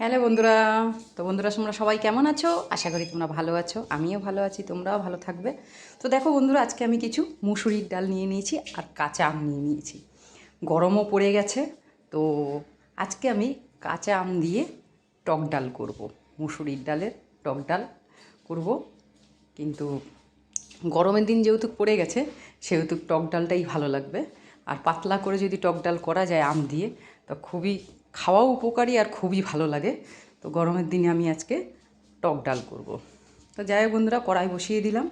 Hello বন্ধুরা, তো বন্ধুরা তোমরা সবাই কেমন আছো? আশা করি তোমরা ভালো আছো, আমিও ভালো আছি, তোমরাও ভালো থাকবে। তো দেখো বন্ধুরা, আজকে আমি কিছু মুসুরির ডাল নিয়ে নিয়েছি আর কাঁচা আম নিয়ে নিয়েছি। গরমও পড়ে গেছে, তো আজকে আমি কাঁচা আম দিয়ে টক ডাল করব, মুসুরির ডালের টক ডাল করব। কিন্তু গরমের দিন যেহেতু পড়ে গেছে, সেহেতু টক ডালটাই ভালো লাগবে। আর পাতলা করে যদি টক ডাল করা যায় আম দিয়ে, তো খুবই খাওয়াও উপকারী আর খুবই ভালো লাগে। তো গরমের দিনে আমি আজকে টক ডাল করব। তো যাই বন্ধুরা, কড়াই বসিয়ে দিলাম।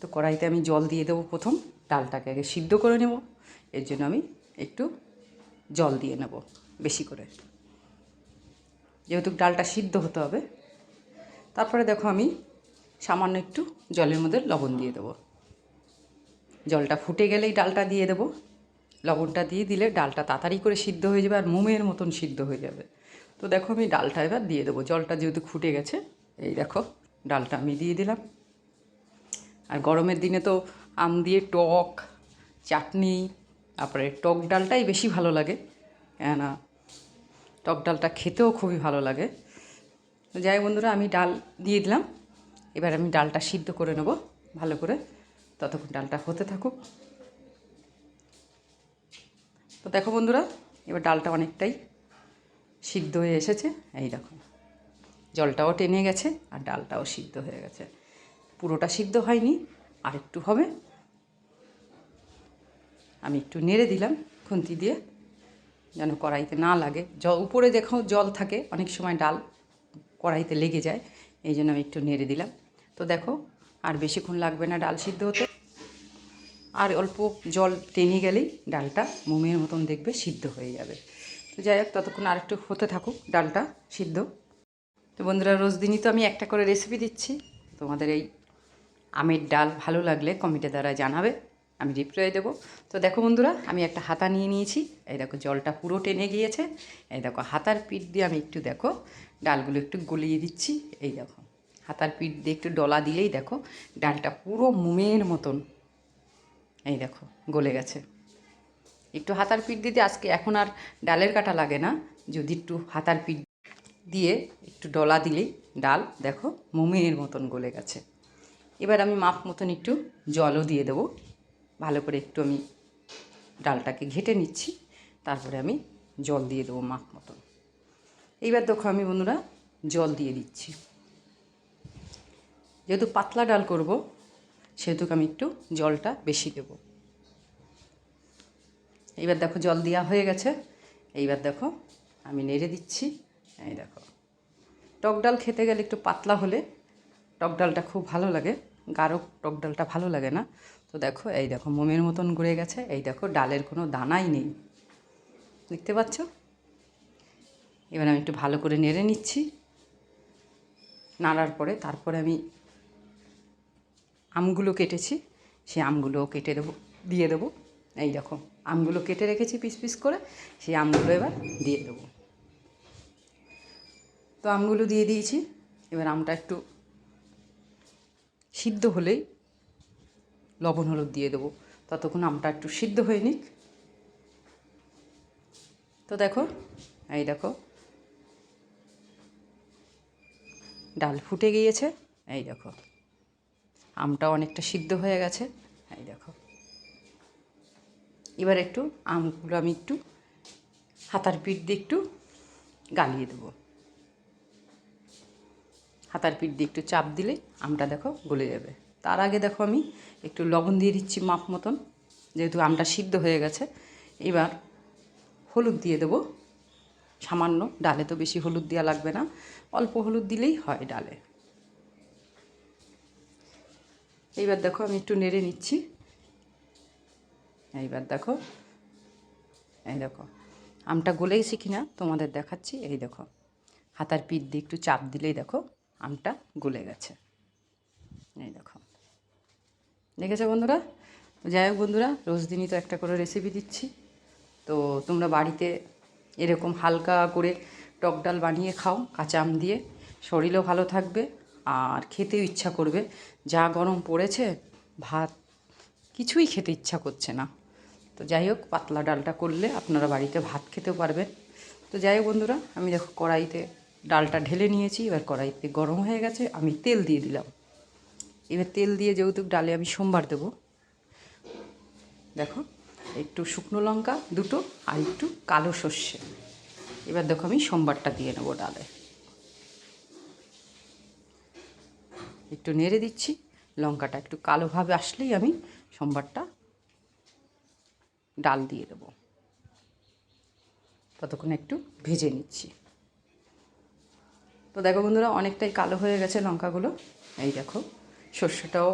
তো কড়াইতে আমি জল দিয়ে দেবো প্রথম। ডালটাকে আগে সিদ্ধ করে নেব। এর জন্য আমি একটু জল দিয়ে নেব বেশি করে। যেহেতু ডালটা সিদ্ধ হতে হবে। তারপরে দেখো আমি সামান্য একটু জলের মধ্যে লবণ দিয়ে দেবো। জলটা ফুটে গেলেই ডালটা দিয়ে দেবো। লবণটা দিয়ে দিলে ডালটা তাড়াতাড়ি করে সিদ্ধ হয়ে যাবে আর মোমের মতন সিদ্ধ হয়ে যাবে। তো দেখো আমি ডালটা এবার দিয়ে দেবো। জলটা যেহেতু ফুটে গেছে, এই দেখো ডালটা আমি দিয়ে দিলাম। আর গরমের দিনে তো আম দিয়ে টক, চাটনি, তারপরে টক ডালটাই বেশি ভালো লাগে। না টক ডালটা খেতেও খুবই ভালো লাগে। যাই বন্ধুরা, আমি ডাল দিয়ে দিলাম। এবার আমি ডালটা সিদ্ধ করে নেব ভালো করে। ততক্ষণ ডালটা হতে থাকুক। তো দেখো বন্ধুরা, এবার ডালটা অনেকটাই সিদ্ধ হয়ে এসেছে। এই দেখো, জলটাও টেনে গেছে আর ডালটাও সিদ্ধ হয়ে গেছে। পুরোটা সিদ্ধ হয়নি, আর একটু হবে। আমি একটু নেড়ে দিলাম খুন্তি দিয়ে, যেন কড়াইতে না লাগে। জ, উপরে দেখো জল থাকে, অনেক সময় ডাল কড়াইতে লেগে যায়, এই জন্য আমি একটু নেড়ে দিলাম। তো দেখো, আর বেশিক্ষণ লাগবে না ডাল সিদ্ধ হতে। আর অল্প জল টেনে গেলেই ডালটা মোমের মতন দেখবে সিদ্ধ হয়ে যাবে। তো যাই হোক, ততক্ষণ আরেকটু হতে থাকুক, ডালটা সিদ্ধ। তো বন্ধুরা, রোজ দিনই তো আমি একটা করে রেসিপি দিচ্ছি। তোমাদের এই আমের ডাল ভালো লাগলে কমেন্টের দ্বারা জানাবে, আমি রিপ্লাই দেবো। তো দেখো বন্ধুরা, আমি একটা হাতা নিয়ে নিয়েছি। এই দেখো, জলটা পুরো টেনে গিয়েছে। এই দেখো, হাতার পিঠ দিয়ে আমি একটু দেখো, ডালগুলো একটু গলিয়ে দিচ্ছি। এই দেখো, হাতার পিঠ দিয়ে একটু ডলা দিলেই দেখো, ডালটা পুরো মোমের মতন এই দেখো, গলে গেছে। একটু হাতার পিঠ দিতে আজকে এখন আর ডালের কাটা লাগে না, যদি একটু হাতার পিঠ দিয়ে একটু ডলা দিলেই ডাল দেখো মোমের মতন গলে গেছে। এবার আমি মাপ মতন একটু জলও দিয়ে দেবো। ভালো করে একটু আমি ডালটাকে ঘেটে নিচ্ছি, তারপরে আমি জল দিয়ে দেবো মাপ মতন। এইবার দেখো আমি বন্ধুরা জল দিয়ে দিচ্ছি। যেহেতু পাতলা ডাল করব সেহেতু আমি একটু জলটা বেশি দেব। এইবার দেখো জল দেওয়া হয়ে গেছে। এইবার দেখো আমি নেড়ে দিচ্ছি। এই দেখো। টক ডাল খেতে গেলে একটু পাতলা হলে টক ডালটা খুব ভালো লাগে। গাঢ় টক ডালটা ভালো লাগে না। তো দেখো, এই দেখো মোমের মতন গড়ে গেছে। এই দেখো, ডালের কোনো দানাই নেই। দেখতে পাচ্ছ? এবার আমি একটু ভালো করে নেড়ে নিচ্ছি। নাড়ার পরে তারপরে আমি আমগুলো কেটেছি, সেই আমগুলোও কেটে দেবো, দিয়ে দেবো। এই দেখো, আমগুলো কেটে রেখেছি পিস পিস করে, সেই আমগুলো এবার দিয়ে দেবো। তো আমগুলো দিয়ে দিয়েছি, এবার আমটা একটু সিদ্ধ হলেই লবণ, হলুদ দিয়ে দেবো। ততক্ষণ আমটা একটু সিদ্ধ হয়ে নিক। তো দেখো, এই দেখো, ডাল ফুটে গিয়েছে, এই দেখো। আমটা অনেকটা সিদ্ধ হয়ে গেছে। এই দেখো। এবার একটু আমগুলো আমি একটু হাতার পিঠ দিয়ে একটু গালিয়ে দেবো। হাতার পিঠ দিয়ে একটু চাপ দিলে আমটা দেখো গলে যাবে। তার আগে দেখো আমি একটু লবণ দিয়ে দিচ্ছি মাপ মতন, যেহেতু আমটা সিদ্ধ হয়ে গেছে। এবার হলুদ দিয়ে দেবো। সামান্য ডালে তো বেশি হলুদ দেওয়া লাগবে না। অল্প হলুদ দিলেই হয় ডালে। এইবার দেখো আমি একটু নেড়ে নিচ্ছি। এইবার দেখো। এই দেখো, আমটা গলে গেছে কিনা তোমাদের দেখাচ্ছি। এই দেখো, হাতার পিঠ দিয়ে একটু চাপ দিলেই দেখো আমটা গলে গেছে। এই দেখো, দেখেছ বন্ধুরা? যাই হোক বন্ধুরা, রোজ দিনই তো একটা করে রেসিপি দিচ্ছি। তো তোমরা বাড়িতে এরকম হালকা করে টক ডাল বানিয়ে খাও, কাঁচা আম দিয়ে। শরীরও ভালো থাকবে। আর খেতেও ইচ্ছা করবে। যা গরম পড়েছে, ভাত, কিছুই খেতে ইচ্ছা করছে না। তো যাই হোক, পাতলা ডালটা করলে আপনারা বাড়িতে ভাত খেতেও পারবেন। তো যাই হোক বন্ধুরা, আমি দেখো কড়াইতে ডালটা ঢেলে নিয়েছি, এবার কড়াইতে গরম হয়ে গেছে, আমি তেল দিয়ে দিলাম। এবার তেল দিয়ে যেহেতু ডালে আমি সোমবার দেবো, দেখো, একটু শুকনো লঙ্কা দুটো আর একটু কালো সর্ষে। এবার দেখো আমি সোমবারটা দিয়ে নেব ডালে। একটু নেড়ে দিচ্ছি। লঙ্কাটা একটু কালোভাবে আসলেই আমি সোমবারটা ডাল দিয়ে দেবো। ততক্ষণ একটু ভেজে নিচ্ছি। তো দেখো বন্ধুরা, অনেকটাই কালো হয়ে গেছে লঙ্কাগুলো। এই দেখো, সর্ষেটাও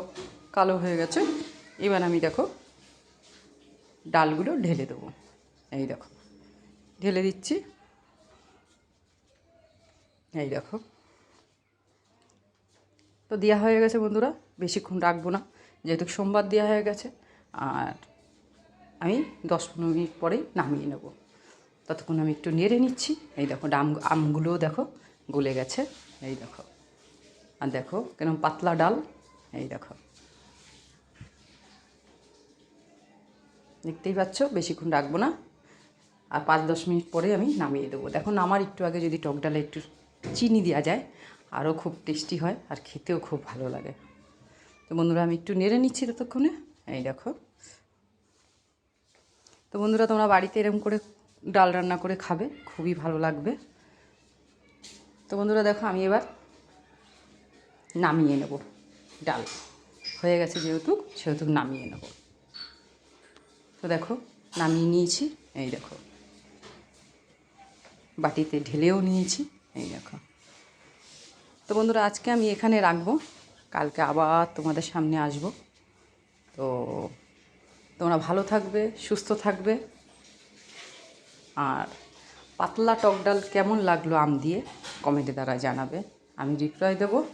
কালো হয়ে গেছে। এবার আমি দেখো ডালগুলো ঢেলে দেবো। এই দেখো, ঢেলে দিচ্ছি। এই দেখো তো দেওয়া হয়ে গেছে বন্ধুরা। বেশিক্ষণ রাখব না, যেহেতু সোমবার দেওয়া হয়ে গেছে। আর আমি দশ পনেরো মিনিট পরেই নামিয়ে নেব। ততক্ষণ আমি একটু নেড়ে নিচ্ছি। এই দেখো, ডাম, আমগুলোও দেখো গলে গেছে। এই দেখো। আর দেখো কেরম পাতলা ডাল। এই দেখো। দেখতেই পাচ্ছ, বেশিক্ষণ রাখব না। আর পাঁচ দশ মিনিট পরে আমি নামিয়ে দেবো। দেখো, নামার একটু আগে যদি টক ডালে একটু চিনি দেওয়া যায় আরও খুব টেস্টি হয় আর খেতেও খুব ভালো লাগে। তো বন্ধুরা, আমি একটু নেড়ে নিচ্ছি ততক্ষণে। এই দেখো। তো বন্ধুরা, তোমরা বাড়িতে এরকম করে ডাল রান্না করে খাবে, খুবই ভালো লাগবে। তো বন্ধুরা, দেখো, আমি এবার নামিয়ে নেব ডাল। হয়ে গেছে যেহেতু, সেহেতু নামিয়ে নেব। তো দেখো, নামিয়ে নিয়েছি। এই দেখো। বাটিতে ঢেলেও নিয়েছি। এই দেখো। তো বন্ধুরা, আজকে আমি এখানে রাখব। কালকে আবার তোমাদের সামনে আসব। তো তোমরা ভালো থাকবে, সুস্থ থাকবে। আর পাতলা টক ডাল কেমন লাগল আম দিয়ে কমেন্টে দ্বারা জানাবে। আমি রিপ্লাই দেবো।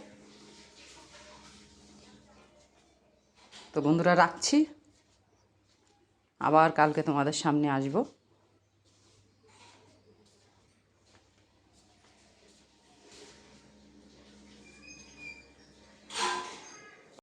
তো বন্ধুরা, রাখছি। আবার কালকে তোমাদের সামনে আসব।